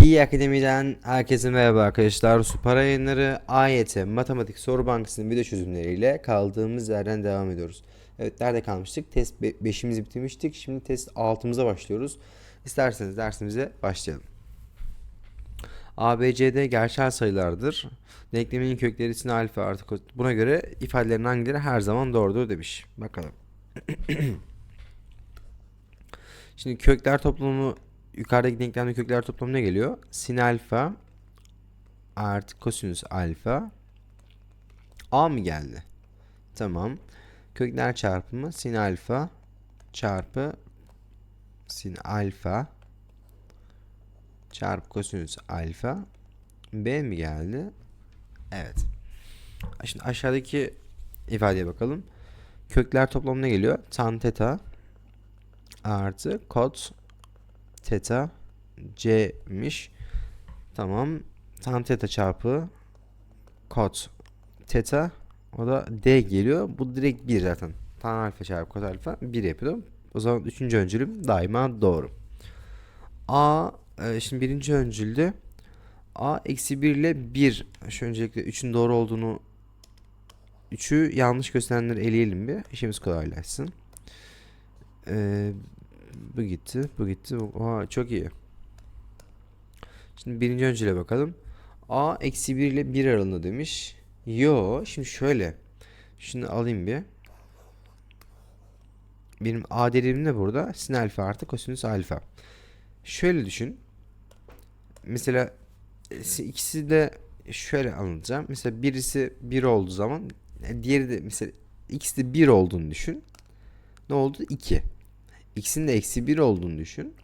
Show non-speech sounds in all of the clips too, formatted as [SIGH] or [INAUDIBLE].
Pi Akademi'den herkese merhaba arkadaşlar. Süper yayınları AYT Matematik Soru Bankası'nın video çözümleriyle kaldığımız yerden devam ediyoruz. Evet nerede kalmıştık? Test 5'imizi bitirmiştik. Şimdi test 6'mıza başlıyoruz. İsterseniz dersimize başlayalım. ABCD gerçel sayılardır. Denklemin kökleri sin alfa artı Buna göre ifadelerin hangileri her zaman doğrudur demiş. Bakalım. [CLEARS THROAT] Şimdi kökler toplamı yukarıdaki denklemde kökler toplamı ne geliyor? Sin alfa artı kosinüs alfa A mı geldi? Tamam. Kökler çarpımı sin alfa çarpı sin alfa çarpı kosinüs alfa B mi geldi? Evet. Şimdi aşağıdaki ifadeye bakalım. Kökler toplamı ne geliyor? Tan teta artı kot teta c'miş. Tamam. Tan teta çarpı kot teta o da d geliyor. Bu direkt 1 zaten. Tan alfa çarpı kot alfa 1 yapıyor. O zaman üçüncü öncülüm daima doğru. A e, şimdi birinci öncülde A eksi 1 ile 1 şu öncelikle 3'ün doğru olduğunu 3'ü yanlış gösterenleri eleyelim bir. İşimiz kolaylaşsın. Ee, bu gitti, bu gitti. Oha, çok iyi. Şimdi birinci öncüle bakalım. A eksi 1 ile 1 aralığında demiş. Yo, şimdi şöyle. Şunu alayım bir. Benim A değerim ne burada? Sin alfa artı kosinüs alfa. Şöyle düşün. Mesela e, ikisi de şöyle anlatacağım. Mesela birisi 1 olduğu zaman e, diğeri de mesela ikisi de 1 olduğunu düşün. Ne oldu? 2. X'in de eksi 1 olduğunu düşün.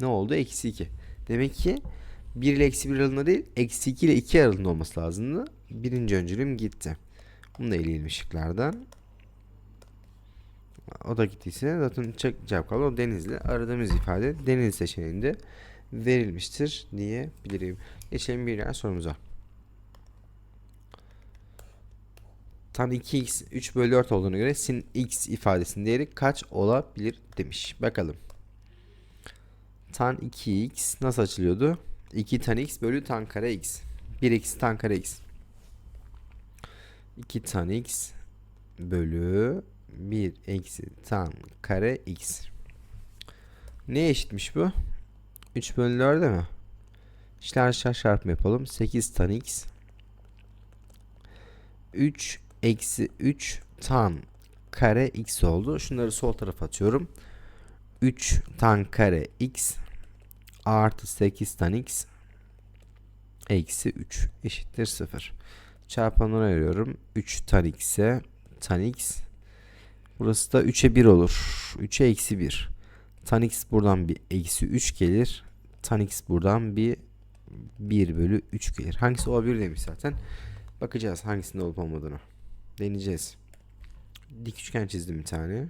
Ne oldu? Eksi 2. Demek ki 1 ile eksi 1 aralığında değil, eksi 2 ile 2 aralığında olması lazımdı. Birinci öncülüm gitti. Bunu da eleyelim ışıklardan. O da gittiyse zaten cevap kaldı. O denizli. Aradığımız ifade deniz seçeneğinde verilmiştir diyebilirim. Geçelim bir diğer sorumuza. Tan 2x 3 bölü 4 olduğuna göre sin x ifadesinin değeri kaç olabilir demiş. Bakalım. Tan 2x nasıl açılıyordu? 2 tan x bölü tan kare x. 1 eksi tan kare x. 2 tan x bölü 1 eksi tan kare x. Ne eşitmiş bu? 3 bölü 4'e mi? İşler aşağı çarpma yapalım. 8 tan x 3 eksi 3 tan kare x oldu. Şunları sol tarafa atıyorum. 3 tan kare x artı 8 tan x eksi 3 eşittir 0. Çarpanlara ayırıyorum. 3 tan x'e tan x burası da 3'e 1 olur. 3'e eksi 1. Tan x buradan bir eksi 3 gelir. Tan x buradan bir 1 bölü 3 gelir. Hangisi olabilir demiş zaten. Bakacağız hangisinde olup olmadığını. Deneyeceğiz. Dik üçgen çizdim bir tane.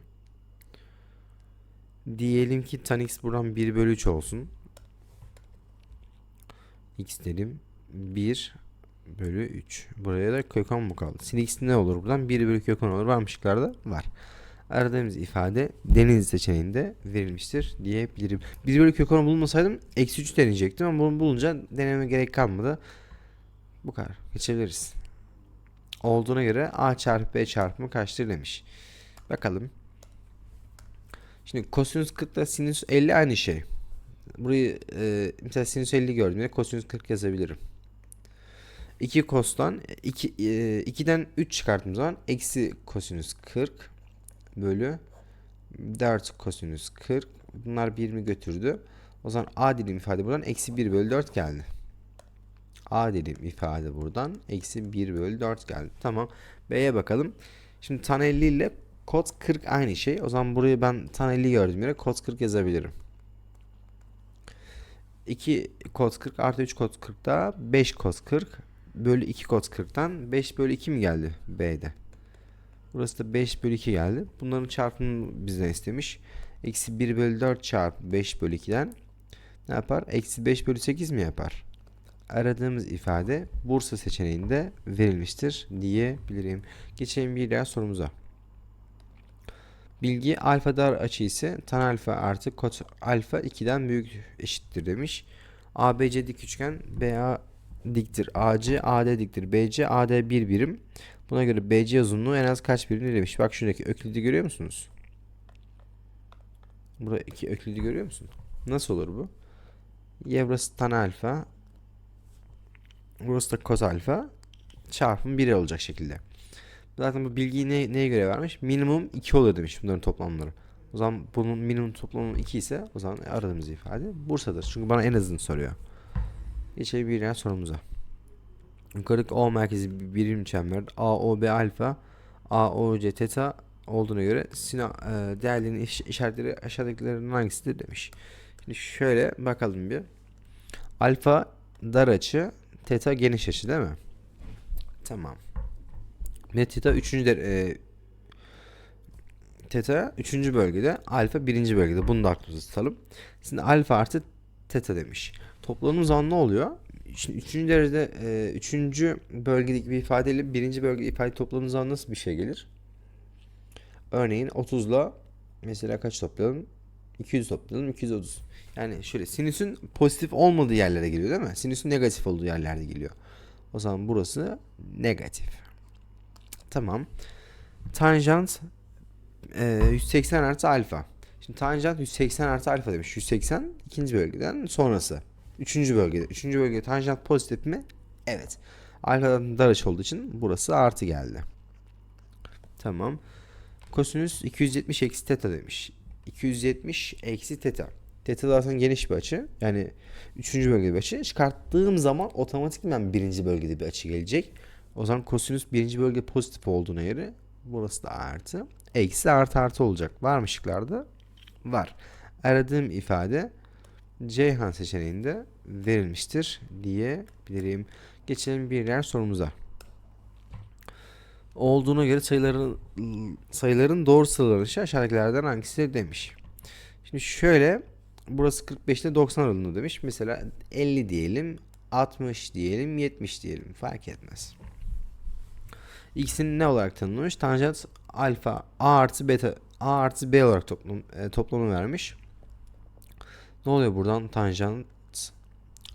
Diyelim ki tan x buradan 1 bölü 3 olsun. x dedim. 1 bölü 3. Buraya da kök 10 mu kaldı? Sin x ne olur buradan? 1 bölü kök 10 olur. Var mı şıklarda? Var. Aradığımız ifade deniz seçeneğinde verilmiştir diyebilirim. 1 bölü kök 10 bulmasaydım eksi 3 deneyecektim ama bunu bulunca deneme gerek kalmadı. Bu kadar. Geçebiliriz olduğuna göre a çarpı b çarpımı kaçtır demiş. Bakalım. Şimdi kosinüs 40 ile sinüs 50 aynı şey. Burayı e, mesela sinüs 50 gördüğümde kosinüs 40 yazabilirim. 2 kostan 2 e, 2'den 3 çıkarttığım zaman eksi kosinüs 40 bölü 4 kosinüs 40. Bunlar birimi götürdü. O zaman a dilim ifade buradan eksi 1 bölü 4 geldi. A dedim ifade buradan. Eksi 1 bölü 4 geldi. Tamam. B'ye bakalım. Şimdi tan 50 ile kod 40 aynı şey. O zaman burayı ben tan 50 gördüğüm yere kod 40 yazabilirim. 2 kod 40 artı 3 kod 40 da 5 kod 40 bölü 2 kod 40'tan 5 bölü 2 mi geldi B'de? Burası da 5 bölü 2 geldi. Bunların çarpımını bizden istemiş. Eksi 1 bölü 4 çarpı 5 bölü 2'den ne yapar? Eksi 5 bölü 8 mi yapar? Aradığımız ifade Bursa seçeneğinde verilmiştir diyebilirim. Geçelim bir diğer sorumuza. Bilgi alfa dar açı ise tan alfa artı kot alfa 2'den büyük eşittir demiş. ABC dik üçgen BA diktir. AC AD diktir. BC AD bir birim. Buna göre BC uzunluğu en az kaç birim demiş. Bak şuradaki öklidi görüyor musunuz? Burada iki öklidi görüyor musun? Nasıl olur bu? Y burası tan alfa. Burası da kos alfa. Çarpım 1 olacak şekilde. Zaten bu bilgiyi ne, neye göre vermiş? Minimum 2 oluyor demiş bunların toplamları. O zaman bunun minimum toplamı 2 ise o zaman aradığımız ifade Bursa'dır. Çünkü bana en azını soruyor. Geçelim bir diğer sorumuza. Yukarıdaki O merkezi bir birim çember AOB alfa AOC teta olduğuna göre sina e, değerlerinin iş, işaretleri aşağıdakilerden hangisidir demiş. Şimdi şöyle bakalım bir. Alfa dar açı, teta geniş açı değil mi? Tamam. Ve teta 3. E, teta 3. bölgede, alfa 1. bölgede. Bunu da aklımızda tutalım. Şimdi alfa artı teta demiş. Topladığımız zaman ne oluyor? Şimdi 3. derecede 3. bölgedeki bir ifadeyle 1. bölge ifade topladığımız zaman nasıl bir şey gelir? Örneğin 30 ile mesela kaç toplayalım? 200 toplayalım 230. Yani şöyle sinüsün pozitif olmadığı yerlere geliyor değil mi? Sinüsün negatif olduğu yerlerde geliyor. O zaman burası negatif. Tamam. Tanjant e, 180 artı alfa. Şimdi tanjant 180 artı alfa demiş. 180 ikinci bölgeden sonrası. Üçüncü bölgede. Üçüncü bölgede tanjant pozitif mi? Evet. Alfadan dar açı olduğu için burası artı geldi. Tamam. Kosinüs 270 eksi teta demiş. 270 eksi teta. Teta aslında geniş bir açı. Yani üçüncü bölgede bir açı. Çıkarttığım zaman otomatikman birinci bölgede bir açı gelecek. O zaman kosinüs birinci bölge pozitif olduğuna göre burası da artı. Eksi artı artı olacak. Var mı şıklarda? Var. Aradığım ifade Ceyhan seçeneğinde verilmiştir diyebilirim. Geçelim bir diğer sorumuza. Olduğuna göre sayıların sayıların doğru sıralanışı aşağıdakilerden hangisidir demiş. Şimdi şöyle burası 45 ile 90 aralığında demiş. Mesela 50 diyelim, 60 diyelim, 70 diyelim fark etmez. X'in ne olarak tanımlamış? Tanjant alfa a artı beta a artı b olarak toplam, e, toplamı vermiş. Ne oluyor buradan? Tanjant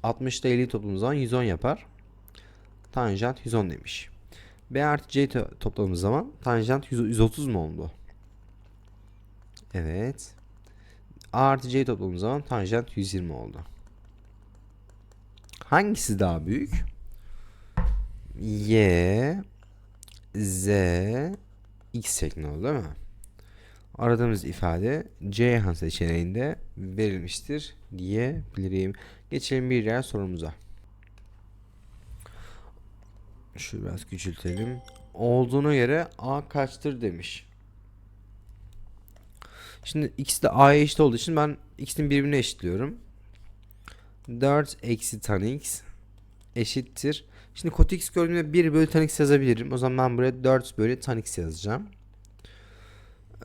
60 ile 50'yi topladığımız zaman 110 yapar. Tanjant 110 demiş. B artı C topladığımız zaman tanjant 130 mu oldu? Evet. A artı C topladığımız zaman tanjant 120 oldu. Hangisi daha büyük? Y Z X şeklinde oldu değil mi? Aradığımız ifade Ceyhan seçeneğinde verilmiştir diyebilirim. Geçelim bir diğer sorumuza. Şu biraz küçültelim. Olduğuna göre A kaçtır demiş. Şimdi x de a'ya eşit olduğu için ben x'in birbirine eşitliyorum. 4 eksi tan x eşittir. Şimdi kot x gördüğümde 1 bölü tan x yazabilirim. O zaman ben buraya 4 bölü tan x yazacağım.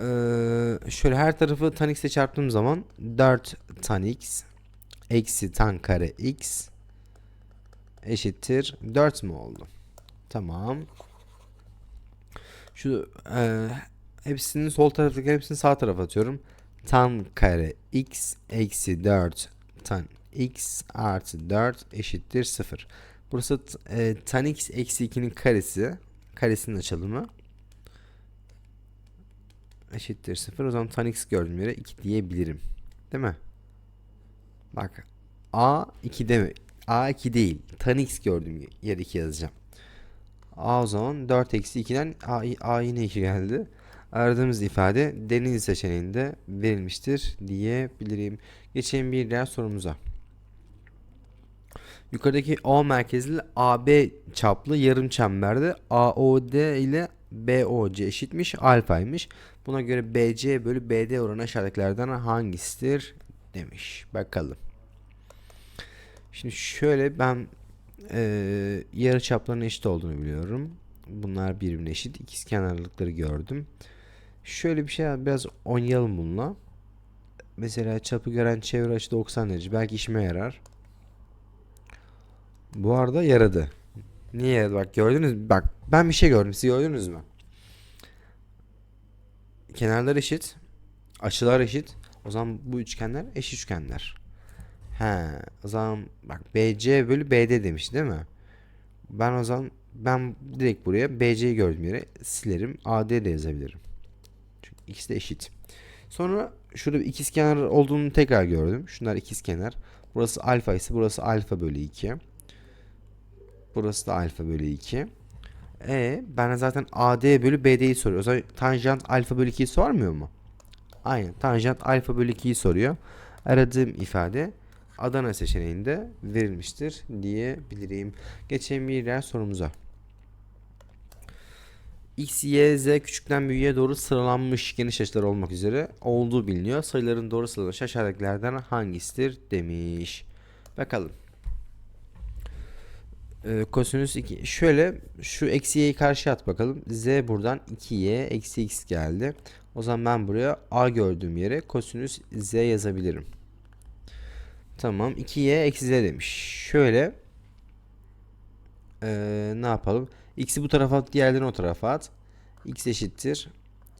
Ee, şöyle her tarafı tan x ile çarptığım zaman 4 tan x eksi tan kare x eşittir 4 mü oldu? Tamam. Şu e, hepsinin sol taraftaki hepsini sağ tarafa atıyorum. Tan kare x eksi 4 tan x artı 4 eşittir 0. Burası e, tan x eksi 2'nin karesi. Karesinin açılımı. Eşittir 0. O zaman tan x gördüğüm yere 2 diyebilirim. Değil mi? Bak. A 2 deme. A 2 değil. Tan x gördüğüm yere 2 yazacağım. A o zaman 4 eksi 2'den A, A yine 2 geldi. Aradığımız ifade deniz seçeneğinde verilmiştir diyebilirim. Geçelim bir diğer sorumuza. Yukarıdaki O merkezli AB çaplı yarım çemberde AOD ile BOC eşitmiş alfaymış. Buna göre BC bölü BD oranı aşağıdakilerden hangisidir demiş. Bakalım. Şimdi şöyle ben e, yarı çapların eşit olduğunu biliyorum. Bunlar birbirine eşit. İkiz kenarlıkları gördüm. Şöyle bir şey biraz oynayalım bununla. Mesela çapı gören çevre açı 90 derece. Belki işime yarar. Bu arada yaradı. Niye yaradı? Bak gördünüz mü? Bak ben bir şey gördüm. Siz gördünüz mü? Kenarlar eşit. Açılar eşit. O zaman bu üçgenler eş üçgenler. He, o zaman bak BC bölü BD demiş değil mi? Ben o zaman ben direkt buraya BC'yi gördüğüm yere silerim. AD de yazabilirim. Çünkü ikisi de eşit. Sonra şurada bir ikizkenar olduğunu tekrar gördüm. Şunlar ikizkenar. Burası alfa ise burası alfa bölü 2. Burası da alfa bölü 2. E bana zaten AD bölü BD'yi soruyor. O zaman tanjant alfa bölü 2'yi sormuyor mu? Aynen. Tanjant alfa bölü 2'yi soruyor. Aradığım ifade Adana seçeneğinde verilmiştir diyebilirim. Geçelim bir diğer sorumuza. X, Y, Z küçükten büyüğe doğru sıralanmış geniş açılar olmak üzere olduğu biliniyor. Sayıların doğru sıralanmış aşağıdakilerden hangisidir demiş. Bakalım. Ee, kosinüs 2. Şöyle şu eksi y'yi karşıya at bakalım. Z buradan 2y eksi x geldi. O zaman ben buraya a gördüğüm yere kosinüs z yazabilirim. Tamam 2y eksi z demiş. Şöyle ee, ne yapalım? X'i bu tarafa at, diğerlerini o tarafa at. X eşittir.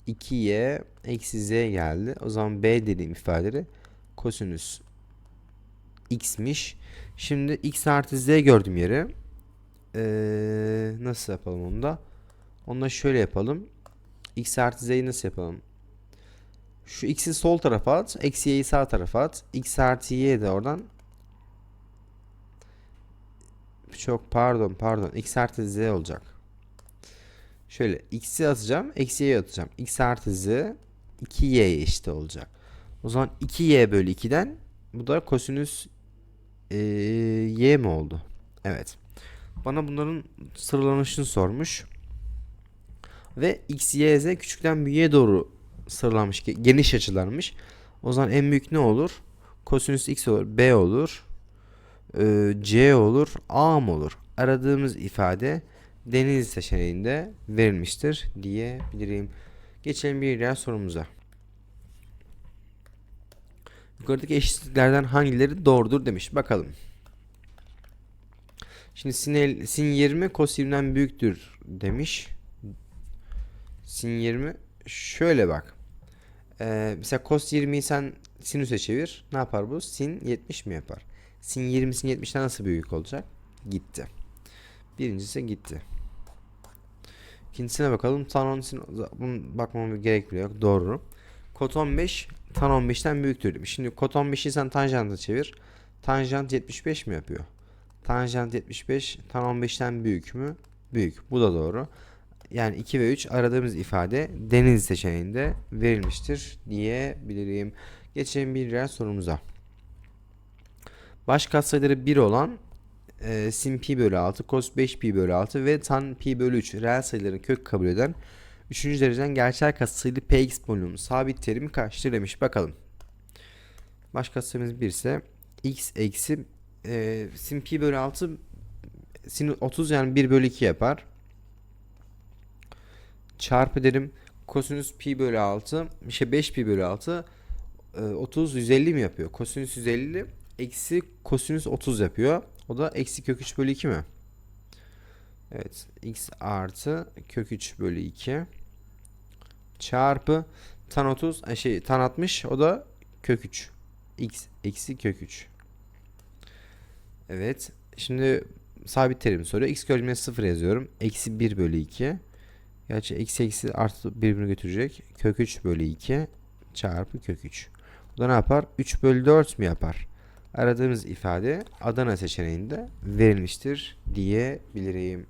2y eksi z geldi. O zaman b dediğim ifadeleri kosinüs x'miş. Şimdi x artı z gördüğüm yere ee, nasıl yapalım onu da? Onu da şöyle yapalım. x artı z'yi nasıl yapalım? Şu x'i sol tarafa at. Eksi y'yi sağ tarafa at. x artı y de oradan çok pardon pardon x artı z olacak. Şöyle x'i atacağım. Eksi y'yi atacağım. x artı z 2y'ye eşit olacak. O zaman 2y bölü 2'den bu da kosinüs ee, y mi oldu? Evet. Bana bunların sıralanışını sormuş. Ve x, y, z küçükten büyüğe doğru sıralanmış. ge- Geniş açılarmış. O zaman en büyük ne olur? Kosinüs x olur. B olur. Ee, C olur. A mı olur? Aradığımız ifade deniz seçeneğinde verilmiştir diyebilirim. Geçelim bir diğer sorumuza. Yukarıdaki eşitliklerden hangileri doğrudur demiş. Bakalım. Şimdi sin, sin 20 cos 20'den büyüktür demiş. Sin 20 şöyle bak. Ee, mesela cos 20'yi sen sinüse çevir. Ne yapar bu? Sin 70 mi yapar? Sin 20 sin 70'ten nasıl büyük olacak? Gitti. Birincisi gitti. İkincisine bakalım. Tan 10 sin bunun bakmama gerek bile yok. Doğru. Kot 15 tan 15'ten büyüktür demiş. Şimdi kot 15'i sen tanjanta çevir. Tanjant 75 mi yapıyor? Tanjant 75 tan 15'ten büyük mü? Büyük. Bu da doğru. Yani 2 ve 3 aradığımız ifade deniz seçeneğinde verilmiştir diyebilirim. Geçelim bir diğer sorumuza. Baş katsayıları 1 olan e, sin pi bölü 6, cos 5 pi bölü 6 ve tan pi bölü 3 reel sayıların kök kabul eden 3. dereceden gerçel katsayılı px polinomu sabit terimi kaçtır demiş. Bakalım. Baş katsayımız 1 ise x eksi e, sin pi bölü 6 sin 30 yani 1 bölü 2 yapar. Çarpı derim kosinüs pi bölü 6 şey 5 pi bölü 6 e, 30 150 mi yapıyor? Kosinüs 150 eksi kosinüs 30 yapıyor. O da eksi kök 3 bölü 2 mi? Evet. x artı kök 3 bölü 2 çarpı tan 30 ay şey tan 60 o da kök 3 x eksi kök 3 Evet. Şimdi sabit terim soruyor. X gördüğümde 0 yazıyorum. Eksi 1 bölü 2. Gerçi eksi eksi artı birbirini götürecek. Kök 3 bölü 2 çarpı kök 3. Bu da ne yapar? 3 bölü 4 mi yapar? Aradığımız ifade Adana seçeneğinde verilmiştir diyebilirim.